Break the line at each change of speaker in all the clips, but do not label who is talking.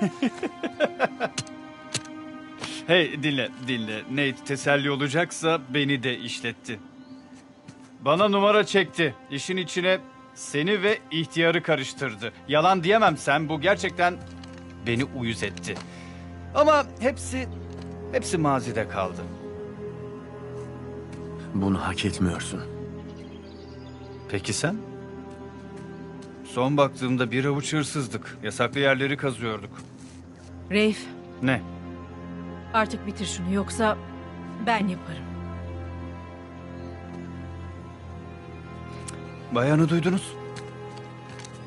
Hey dinle dinle. Nate teselli olacaksa beni de işletti. Bana numara çekti. İşin içine seni ve ihtiyarı karıştırdı. Yalan diyemem sen bu gerçekten beni uyuz etti. Ama hepsi hepsi mazide kaldı.
Bunu hak etmiyorsun.
Peki sen? Son baktığımda bir avuç hırsızdık. Yasaklı yerleri kazıyorduk.
Reif,
Ne?
artık bitir şunu yoksa ben yaparım.
Bayanı duydunuz.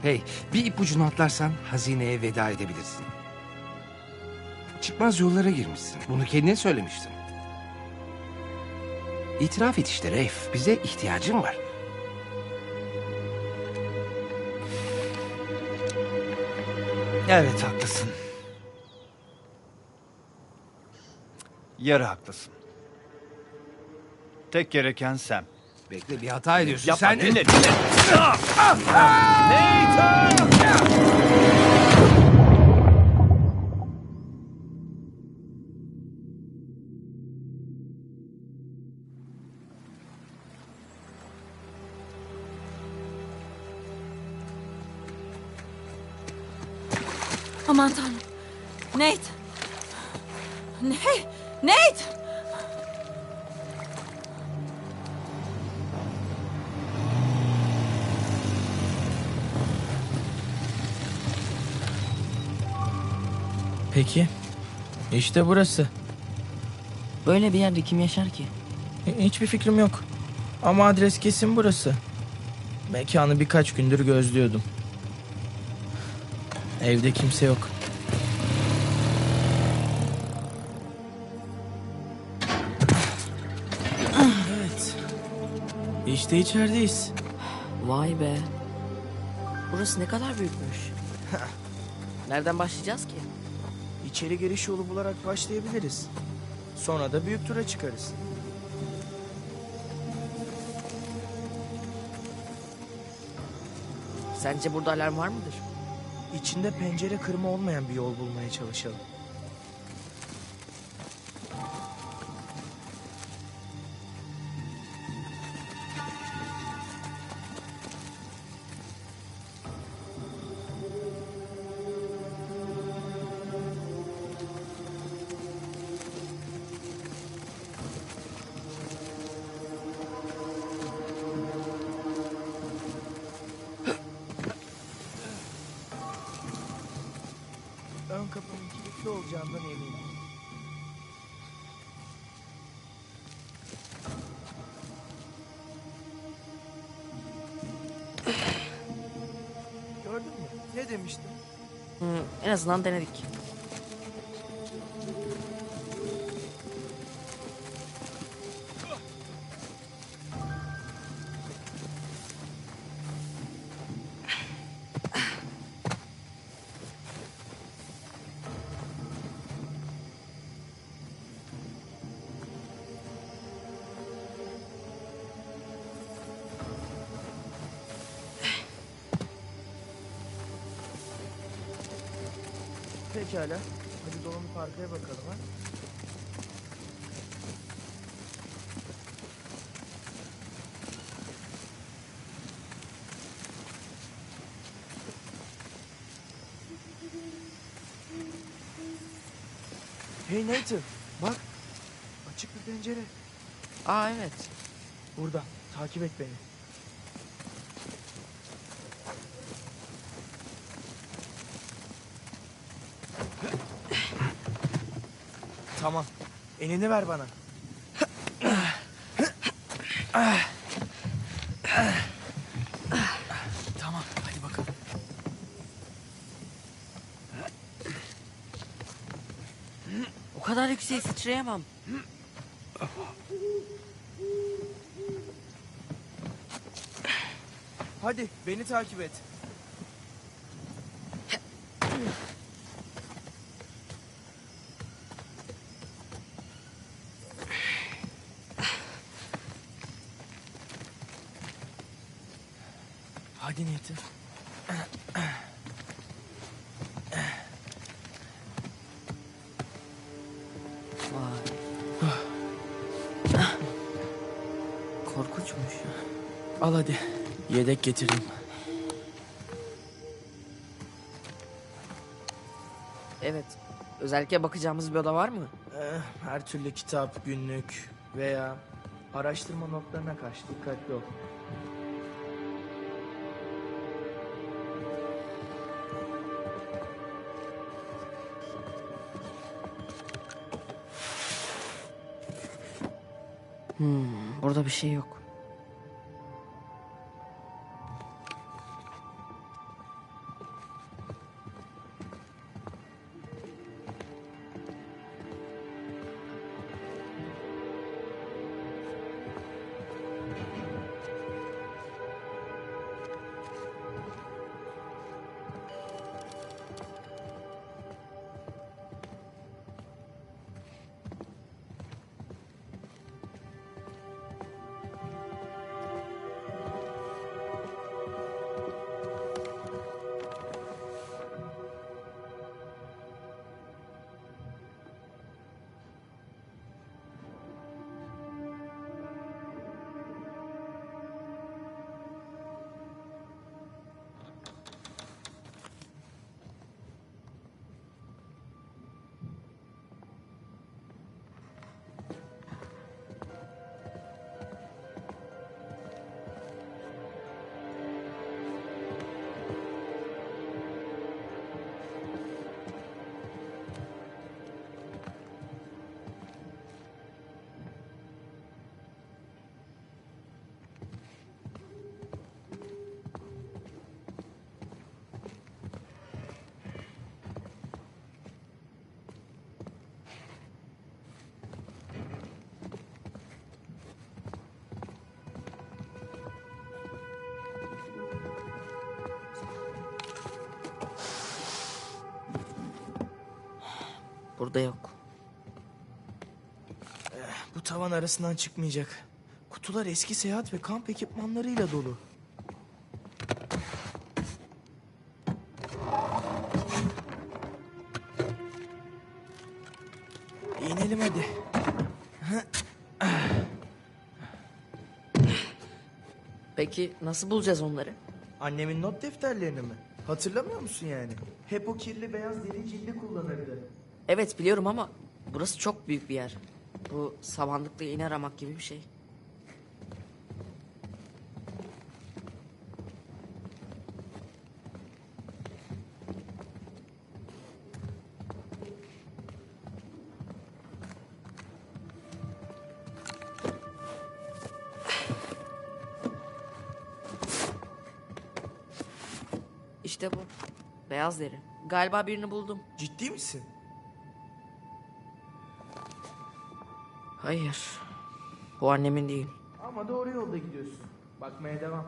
Hey, bir ipucunu atlarsan hazineye veda edebilirsin. Çıkmaz yollara girmişsin. Bunu kendin söylemiştin. İtiraf et işte Reif. Bize ihtiyacın var.
Evet haklısın. Yarı haklısın. Tek gereken sen.
Bekle bir hata ediyorsun.
Yapma
Sen
dinle dinle.
Aman tanrım. Nate. Ne? Nate!
Peki. İşte burası.
Böyle bir yerde kim yaşar ki?
Hi- Hiçbir fikrim yok. Ama adres kesin burası. Mekanı birkaç gündür gözlüyordum. Evde kimse yok. İşte içerideyiz.
Vay be. Burası ne kadar büyükmüş. Nereden başlayacağız ki?
İçeri giriş yolu bularak başlayabiliriz. Sonra da büyük tura çıkarız.
Sence burada alarm var mıdır?
İçinde pencere kırma olmayan bir yol bulmaya çalışalım. Demiştim?
Hı, en azından denedik.
Hey Nathan, bak. Açık bir pencere.
Aa evet.
Burada. Takip et beni. Tamam. Elini ver bana. tamam, hadi bakalım.
O kadar yükseğe sıçrayamam.
Hadi, beni takip et. Hadi Nathan. Al hadi. Yedek getireyim.
Evet. Özellikle bakacağımız bir oda var mı?
Eh, her türlü kitap, günlük veya araştırma notlarına karşı dikkatli ol.
Burada bir şey yok. Burada yok.
Bu tavan arasından çıkmayacak. Kutular eski seyahat ve kamp ekipmanlarıyla dolu. İnelim hadi.
Peki nasıl bulacağız onları?
Annemin not defterlerini mi? Hatırlamıyor musun yani? Hep o kirli beyaz deri cildi kullanırdı.
Evet biliyorum ama burası çok büyük bir yer. Bu samanlıkta iğne aramak gibi bir şey. İşte bu. Beyaz deri. Galiba birini buldum.
Ciddi misin?
Hayır. Bu annemin değil.
Ama doğru yolda gidiyorsun. Bakmaya devam.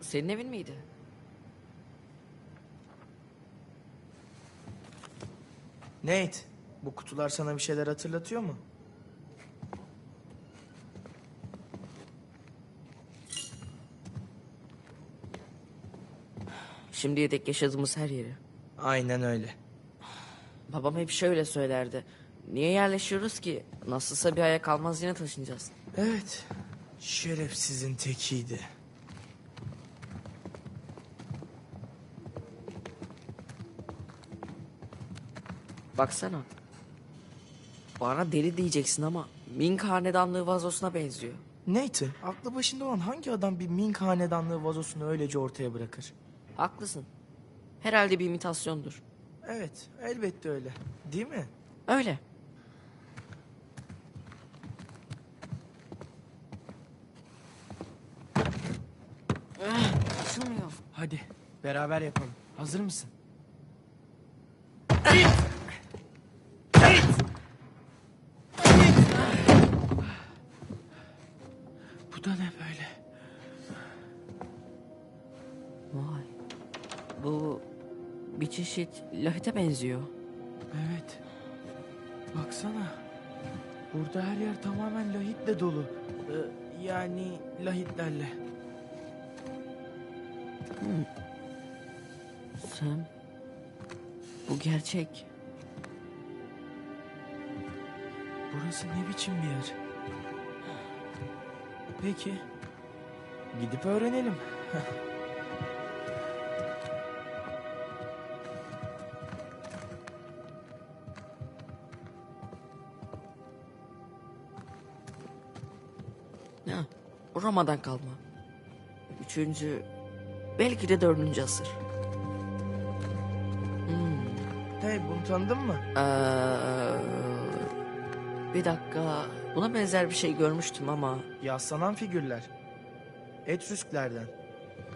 Senin evin miydi?
Nate, bu kutular sana bir şeyler hatırlatıyor mu?
Şimdiye dek yaşadığımız her yeri.
Aynen öyle.
Babam hep şöyle söylerdi. Niye yerleşiyoruz ki? Nasılsa bir aya kalmaz yine taşınacağız.
Evet, şerefsizin tekiydi.
Baksana. Bana deli diyeceksin ama Ming hanedanlığı vazosuna benziyor.
Nathan, aklı başında olan hangi adam bir Ming hanedanlığı vazosunu öylece ortaya bırakır?
Haklısın. Herhalde bir imitasyondur.
Evet, elbette öyle. Değil mi?
Öyle. Ah, açılmıyor.
Hadi, beraber yapalım. Hazır mısın?
Bir çeşit lahite benziyor.
Evet. Baksana. Burada her yer tamamen lahitle dolu. Ee, yani lahitlerle.
Sen... Bu gerçek.
Burası ne biçim bir yer? Peki. Gidip öğrenelim.
Roma'dan kalma. Üçüncü, belki de dördüncü asır.
Hey bunu tanıdın mı?
Ee, bir dakika, buna benzer bir şey görmüştüm ama...
Yaslanan figürler. Etrüsklerden.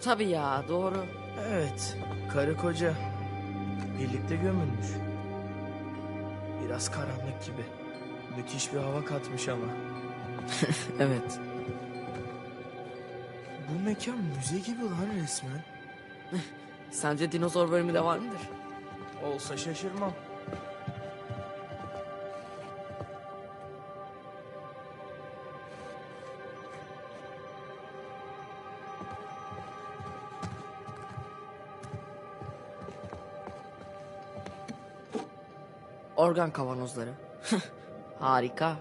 Tabii ya, doğru.
Evet. Karı koca. Birlikte gömülmüş. Biraz karanlık gibi. Müthiş bir hava katmış ama.
Evet.
Bu mekan müze gibi lan resmen.
Sence dinozor bölümü de var mıdır?
Olsa şaşırmam.
Organ kavanozları. Harika.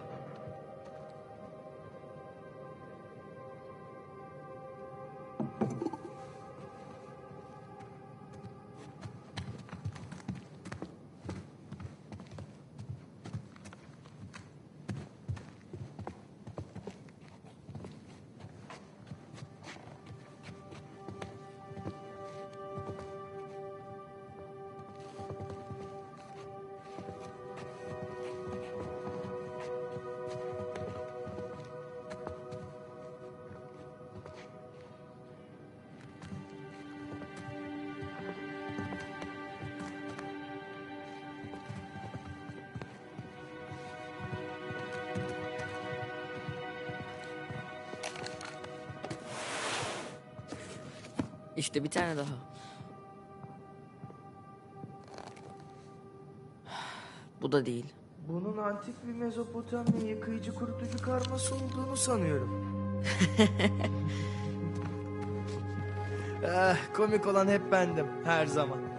İşte bir tane daha. Bu da değil.
Bunun antik bir Mezopotamya yıkayıcı kurutucu karması olduğunu sanıyorum. ah, komik olan hep bendim her zaman.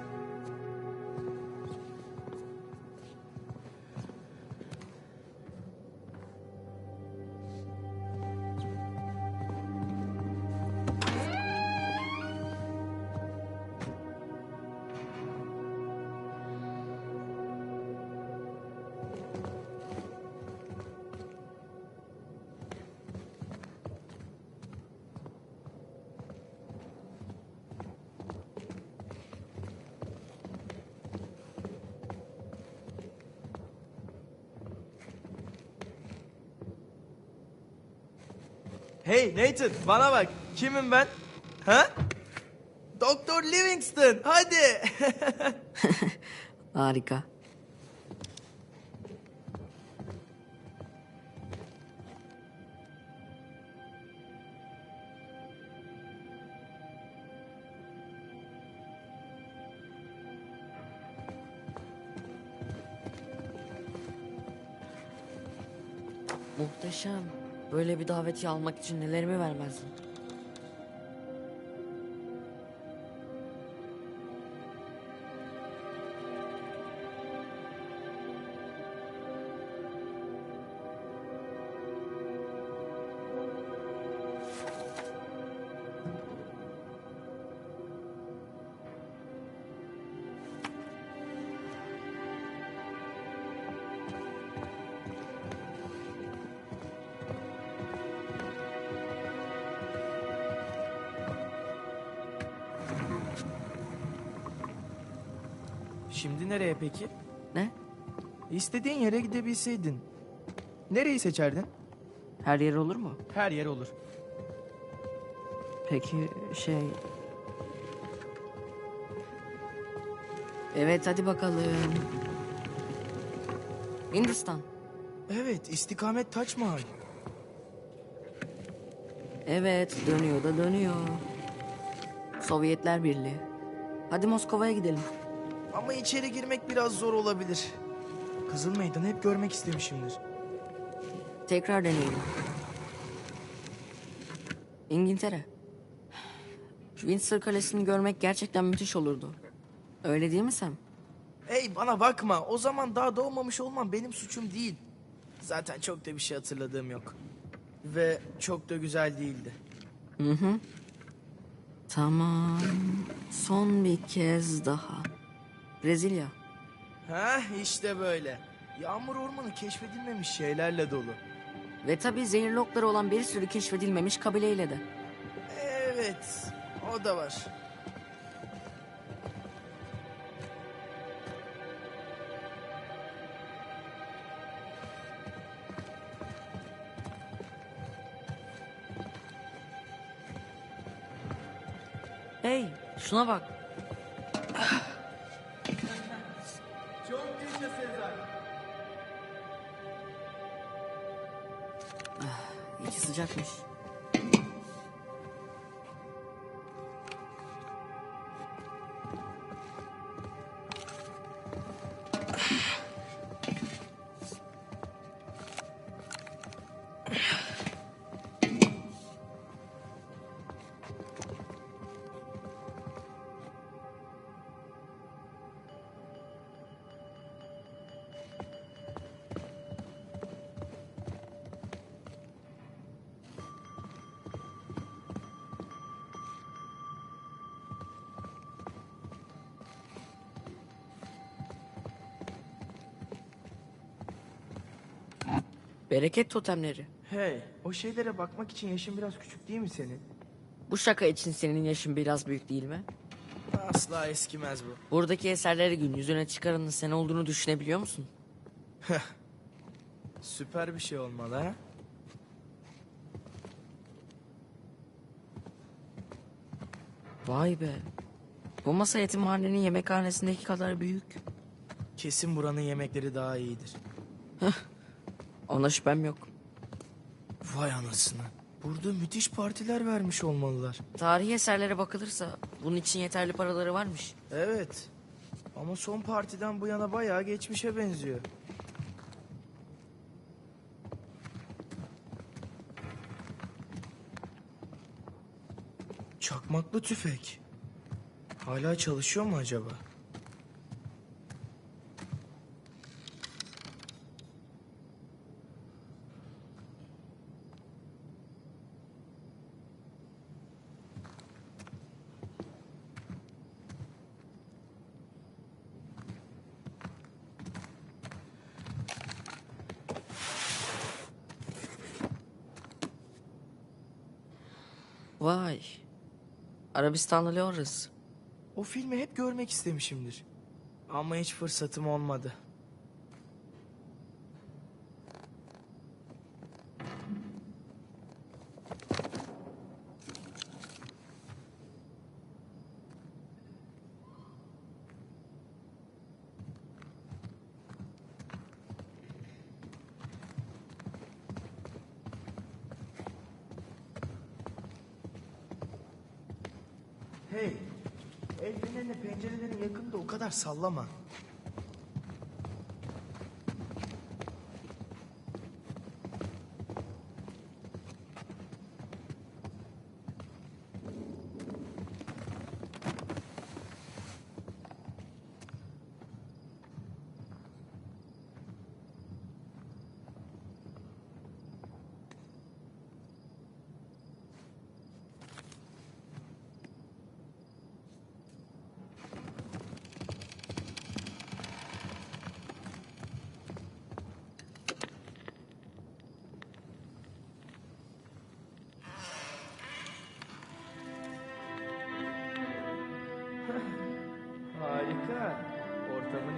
Nathan bana bak. Kimim ben? Ha? Doktor Livingston hadi.
Harika. Muhteşem. Böyle bir daveti almak için nelerimi vermezdin?
Şimdi nereye peki?
Ne?
İstediğin yere gidebilseydin. Nereyi seçerdin?
Her yer olur mu?
Her yer olur.
Peki şey... Evet hadi bakalım. Hindistan.
Evet istikamet Taç Mahal.
Evet dönüyor da dönüyor. Sovyetler Birliği. Hadi Moskova'ya gidelim.
Ama içeri girmek biraz zor olabilir. Kızıl Meydan'ı hep görmek istemişimdir.
Tekrar deneyelim. İngiltere. Windsor Kalesi'ni görmek gerçekten müthiş olurdu. Öyle değil mi Sam?
Hey bana bakma. O zaman daha doğmamış olmam benim suçum değil. Zaten çok da bir şey hatırladığım yok. Ve çok da güzel değildi.
Tamam. Son bir kez daha. Brezilya.
Ha işte böyle. Yağmur ormanı keşfedilmemiş şeylerle dolu.
Ve tabii zehirli okları olan bir sürü keşfedilmemiş kabileyle de.
Evet, o da var.
Hey şuna bak. Sıcakmış. Bereket totemleri.
Hey, o şeylere bakmak için yaşın biraz küçük değil mi senin?
Bu şaka için senin yaşın biraz büyük değil mi?
Asla eskimez bu.
Buradaki eserleri gün yüzüne çıkaranın sen olduğunu düşünebiliyor musun?
Süper bir şey olmalı ha?
Vay be. Bu masa yetimhanenin yemekhanesindeki kadar büyük.
Kesin buranın yemekleri daha iyidir.
Ona şüphem yok.
Vay anasını. Burada müthiş partiler vermiş olmalılar.
Tarihi eserlere bakılırsa bunun için yeterli paraları varmış.
Evet. Ama son partiden bu yana bayağı geçmişe benziyor. Çakmaklı tüfek. Hala çalışıyor mu acaba?
Vay. Arabistanlı Lawrence.
O filmi hep görmek istemişimdir. Ama hiç fırsatım olmadı. Hey, el fenerini pencerelerin yakında o kadar sallama.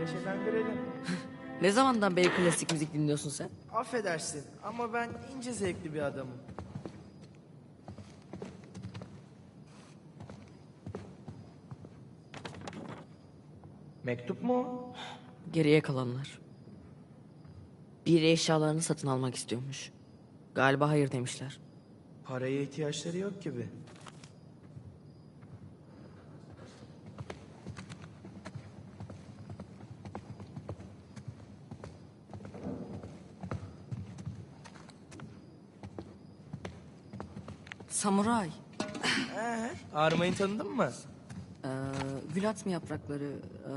Neşelendirelim.
Ne zamandan beri klasik müzik dinliyorsun sen?
Affedersin ama ben ince zevkli bir adamım. Mektup mu o?
Geriye kalanlar. Biri eşyalarını satın almak istiyormuş. Galiba hayır demişler.
Paraya ihtiyaçları yok gibi.
Samuray.
Ee, armayı tanıdın mı?
Ee, gül atma yaprakları. Ee,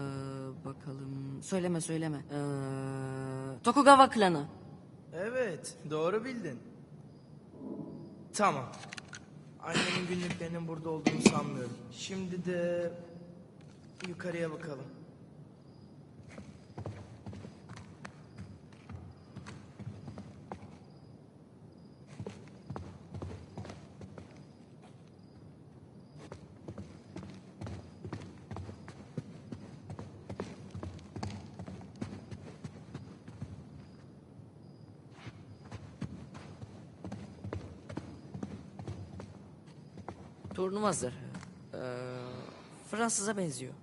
bakalım. Söyleme söyleme. Ee, Tokugawa klanı.
Evet, doğru bildin. Tamam. Annemin günlüklerinin burada olduğunu sanmıyorum. Şimdi de yukarıya bakalım.
Turnuva. Ee, Fransız'a benziyor.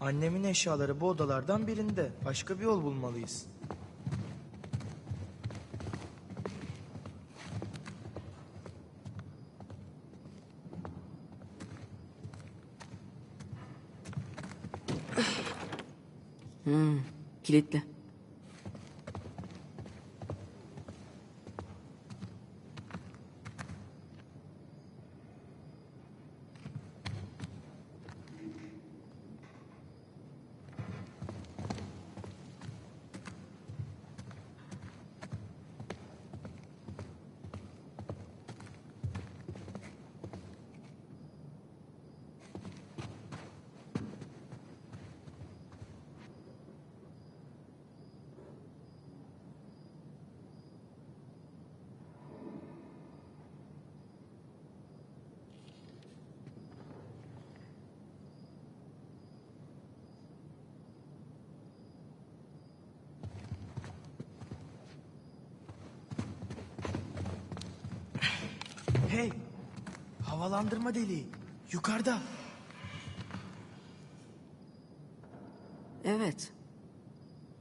Annemin eşyaları bu odalardan birinde. Başka bir yol bulmalıyız.
Hmm, kilitli.
Hey! Havalandırma deliği. Yukarıda.
Evet.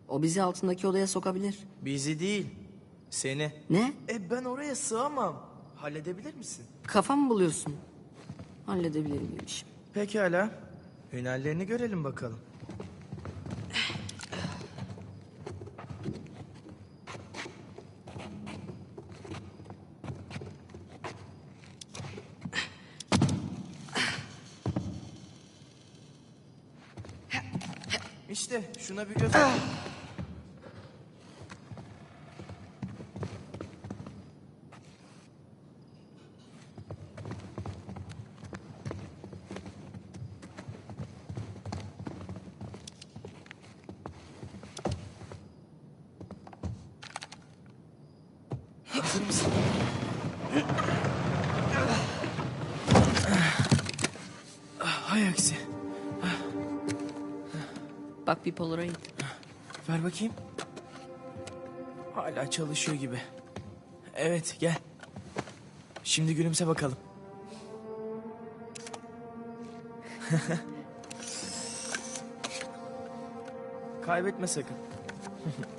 O bizi altındaki odaya sokabilir.
Bizi değil. Seni.
Ne?
E ben oraya sığamam. Halledebilir misin?
Kafa mı buluyorsun? Halledebilirim demişim.
Pekala. Hünerlerini görelim bakalım. İşte şuna bir göz at.
Bir Polaroid.
Ver bakayım. Hala çalışıyor gibi. Evet gel. Şimdi gülümse bakalım. Kaybetme sakın.